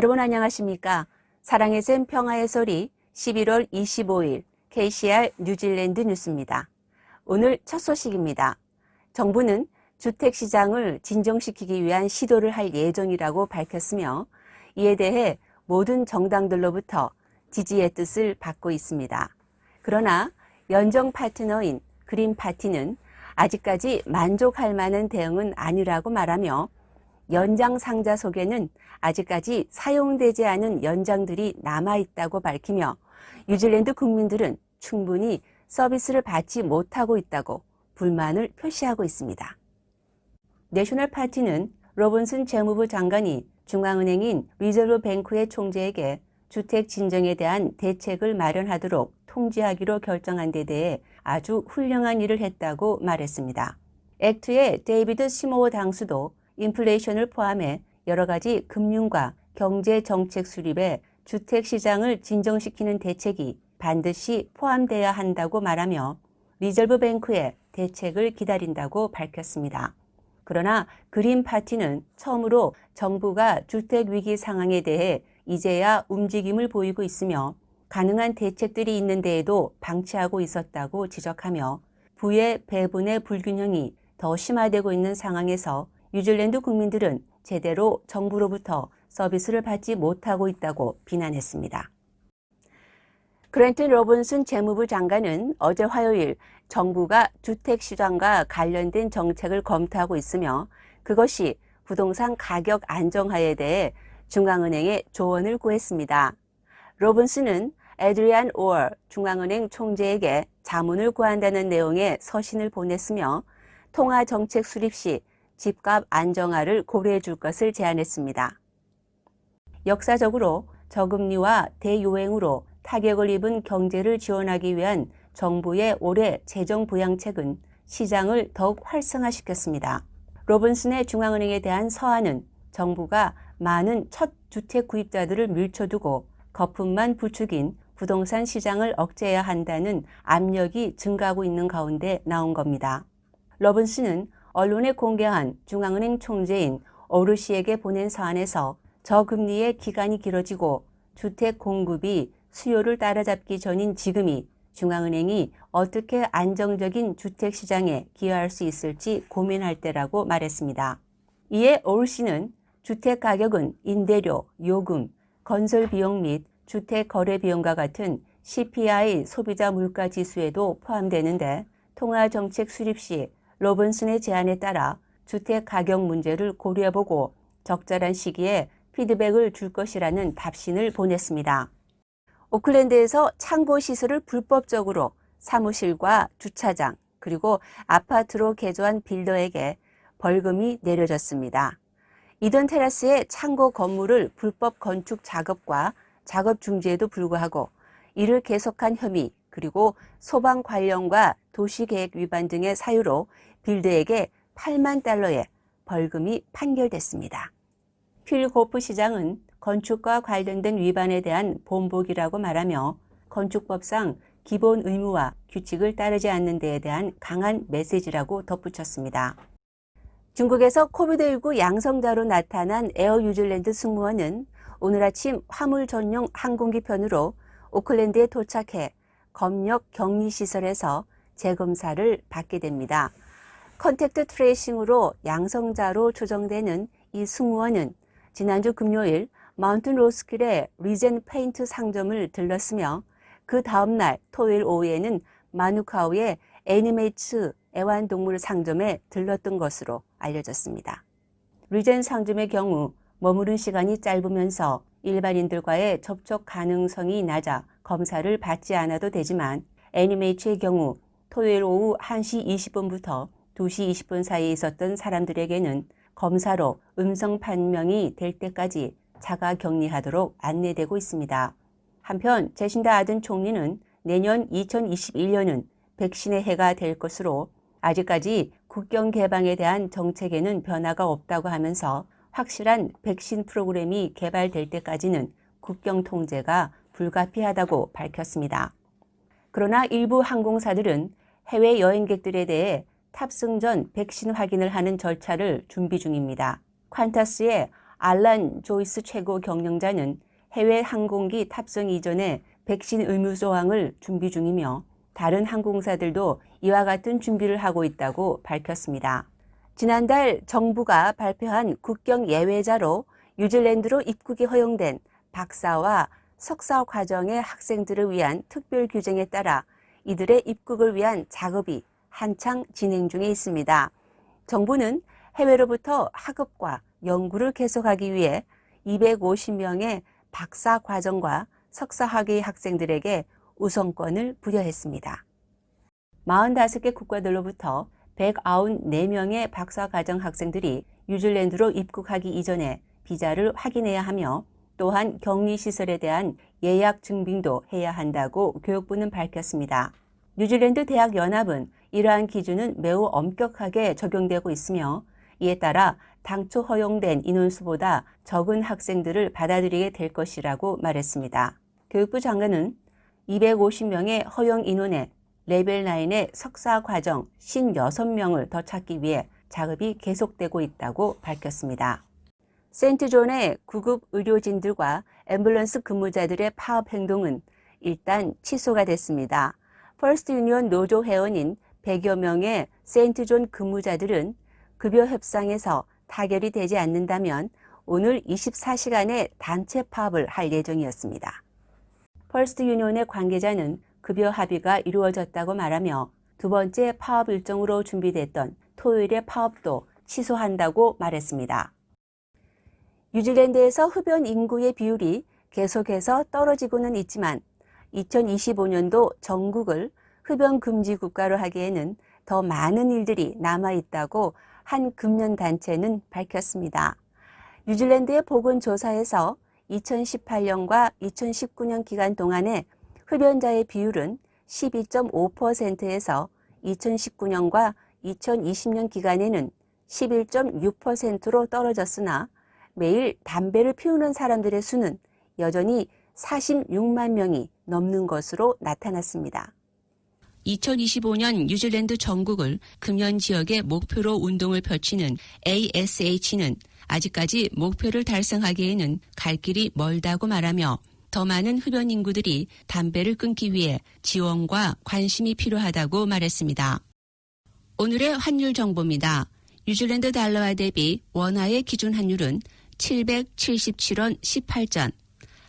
여러분 안녕하십니까? 사랑의 샘 평화의 소리 11월 25일 KCR 뉴질랜드 뉴스입니다. 오늘 첫 소식입니다. 정부는 주택 시장을 진정시키기 위한 시도를 할 예정이라고 밝혔으며 이에 대해 모든 정당들로부터 지지의 뜻을 받고 있습니다. 그러나 연정 파트너인 그린 파티는 아직까지 만족할 만한 대응은 아니라고 말하며 연장 상자 속에는 아직까지 사용되지 않은 연장들이 남아 있다고 밝히며 뉴질랜드 국민들은 충분히 서비스를 받지 못하고 있다고 불만을 표시하고 있습니다. 내셔널 파티는 로본슨 재무부 장관이 중앙은행인 리저브 뱅크의 총재에게 주택 진정에 대한 대책을 마련하도록 통지하기로 결정한 데 대해 아주 훌륭한 일을 했다고 말했습니다. 액트의 데이비드 시모어 당수도 인플레이션을 포함해 여러 가지 금융과 경제 정책 수립에 주택 시장을 진정시키는 대책이 반드시 포함되어야 한다고 말하며 리저브 뱅크의 대책을 기다린다고 밝혔습니다. 그러나 그린 파티는 처음으로 정부가 주택 위기 상황에 대해 이제야 움직임을 보이고 있으며 가능한 대책들이 있는 데에도 방치하고 있었다고 지적하며 부의 배분의 불균형이 더 심화되고 있는 상황에서 뉴질랜드 국민들은 제대로 정부로부터 서비스를 받지 못하고 있다고 비난했습니다. 그랜튼 로본슨 재무부 장관은 어제 화요일 정부가 주택 시장과 관련된 정책을 검토하고 있으며 그것이 부동산 가격 안정화에 대해 중앙은행에 조언을 구했습니다. 로본슨은 에드리안 오얼 중앙은행 총재에게 자문을 구한다는 내용의 서신을 보냈으며 통화 정책 수립 시 집값 안정화를 고려해 줄 것을 제안했습니다. 역사적으로 저금리와 대유행으로 타격을 입은 경제를 지원하기 위한 정부의 올해 재정 부양책은 시장을 더욱 활성화시켰습니다. 로빈슨의 중앙은행에 대한 서한은 정부가 많은 첫 주택 구입자들을 밀쳐두고 거품만 부추긴 부동산 시장을 억제해야 한다는 압력이 증가하고 있는 가운데 나온 겁니다. 러빈슨은 언론에 공개한 중앙은행 총재인 오르시에게 보낸 사안에서 저금리의 기간이 길어지고 주택 공급이 수요를 따라잡기 전인 지금이 중앙은행이 어떻게 안정적인 주택 시장에 기여할 수 있을지 고민할 때라고 말했습니다. 이에 오르시는 주택 가격은 임대료, 요금, 건설 비용 및 주택 거래 비용과 같은 CPI 소비자 물가 지수에도 포함되는데 통화 정책 수립 시 로본슨의 제안에 따라 주택 가격 문제를 고려해보고 적절한 시기에 피드백을 줄 것이라는 답신을 보냈습니다. 오클랜드에서 창고 시설을 불법적으로 사무실과 주차장 그리고 아파트로 개조한 빌더에게 벌금이 내려졌습니다. 이던 테라스의 창고 건물을 불법 건축 작업과 작업 중지에도 불구하고 이를 계속한 혐의 그리고 소방 관련과 도시계획 위반 등의 사유로 빌드에게 8만 달러의 벌금이 판결됐습니다. 필 고프 시장은 건축과 관련된 위반에 대한 본보기라고 말하며 건축법상 기본 의무와 규칙을 따르지 않는 데에 대한 강한 메시지라고 덧붙였습니다. 중국에서 코비드19 양성자로 나타난 에어 뉴질랜드 승무원은 오늘 아침 화물 전용 항공기 편으로 오클랜드에 도착해 검역 격리 시설에서 재검사를 받게 됩니다. 컨택트 트레이싱으로 양성자로 추정되는 이 승무원은 지난주 금요일 마운틴 로스킬의 리젠 페인트 상점을 들렀으며 그 다음날 토요일 오후에는 마누카우의 애니메이츠 애완동물 상점에 들렀던 것으로 알려졌습니다. 리젠 상점의 경우 머무른 시간이 짧으면서 일반인들과의 접촉 가능성이 낮아 검사를 받지 않아도 되지만 애니메이츠의 경우 토요일 오후 1시 20분부터 2시 20분 사이에 있었던 사람들에게는 검사로 음성 판명이 될 때까지 자가 격리하도록 안내되고 있습니다. 한편 제신다 아든 총리는 내년 2021년은 백신의 해가 될 것으로 아직까지 국경 개방에 대한 정책에는 변화가 없다고 하면서 확실한 백신 프로그램이 개발될 때까지는 국경 통제가 불가피하다고 밝혔습니다. 그러나 일부 항공사들은 해외 여행객들에 대해 탑승 전 백신 확인을 하는 절차를 준비 중입니다. 퀀타스의 알란 조이스 최고 경영자는 해외 항공기 탑승 이전에 백신 의무 조항을 준비 중이며 다른 항공사들도 이와 같은 준비를 하고 있다고 밝혔습니다. 지난달 정부가 발표한 국경 예외자로 뉴질랜드로 입국이 허용된 박사와 석사 과정의 학생들을 위한 특별 규정에 따라 이들의 입국을 위한 작업이 한창 진행 중에 있습니다. 정부는 해외로부터 학업과 연구를 계속하기 위해 250명의 박사 과정과 석사 학위 학생들에게 우선권을 부여했습니다. 45개 국가들로부터 194명의 박사 과정 학생들이 뉴질랜드로 입국하기 이전에 비자를 확인해야 하며 또한 격리시설에 대한 예약 증빙도 해야 한다고 교육부는 밝혔습니다. 뉴질랜드 대학 연합은 이러한 기준은 매우 엄격하게 적용되고 있으며 이에 따라 당초 허용된 인원수보다 적은 학생들을 받아들이게 될 것이라고 말했습니다. 교육부 장관은 250명의 허용 인원에 레벨 9의 석사 과정 56명을 더 찾기 위해 작업이 계속되고 있다고 밝혔습니다. 세인트존의 구급 의료진들과 앰뷸런스 근무자들의 파업 행동은 일단 취소가 됐습니다. 퍼스트 유니언 노조 회원인 100여 명의 세인트존 근무자들은 급여 협상에서 타결이 되지 않는다면 오늘 24시간의 단체 파업을 할 예정이었습니다. 퍼스트 유니온의 관계자는 급여 합의가 이루어졌다고 말하며 두 번째 파업 일정으로 준비됐던 토요일의 파업도 취소한다고 말했습니다. 뉴질랜드에서 흡연 인구의 비율이 계속해서 떨어지고는 있지만 2025년도 전국을 흡연 금지 국가로 하기에는 더 많은 일들이 남아 있다고 한 금연 단체는 밝혔습니다. 뉴질랜드의 보건조사에서 2018년과 2019년 기간 동안에 흡연자의 비율은 12.5%에서 2019년과 2020년 기간에는 11.6%로 떨어졌으나 매일 담배를 피우는 사람들의 수는 여전히 46만 명이 넘는 것으로 나타났습니다. 2025년 뉴질랜드 전국을 금연 지역의 목표로 운동을 펼치는 ASH는 아직까지 목표를 달성하기에는 갈 길이 멀다고 말하며 더 많은 흡연 인구들이 담배를 끊기 위해 지원과 관심이 필요하다고 말했습니다. 오늘의 환율 정보입니다. 뉴질랜드 달러와 대비 원화의 기준 환율은 777원 18전,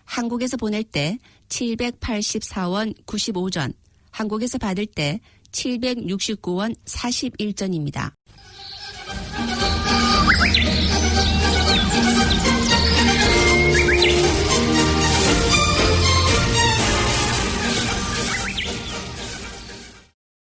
한국에서 보낼 때 784원 95전, 한국에서 받을 때 769원 41전입니다.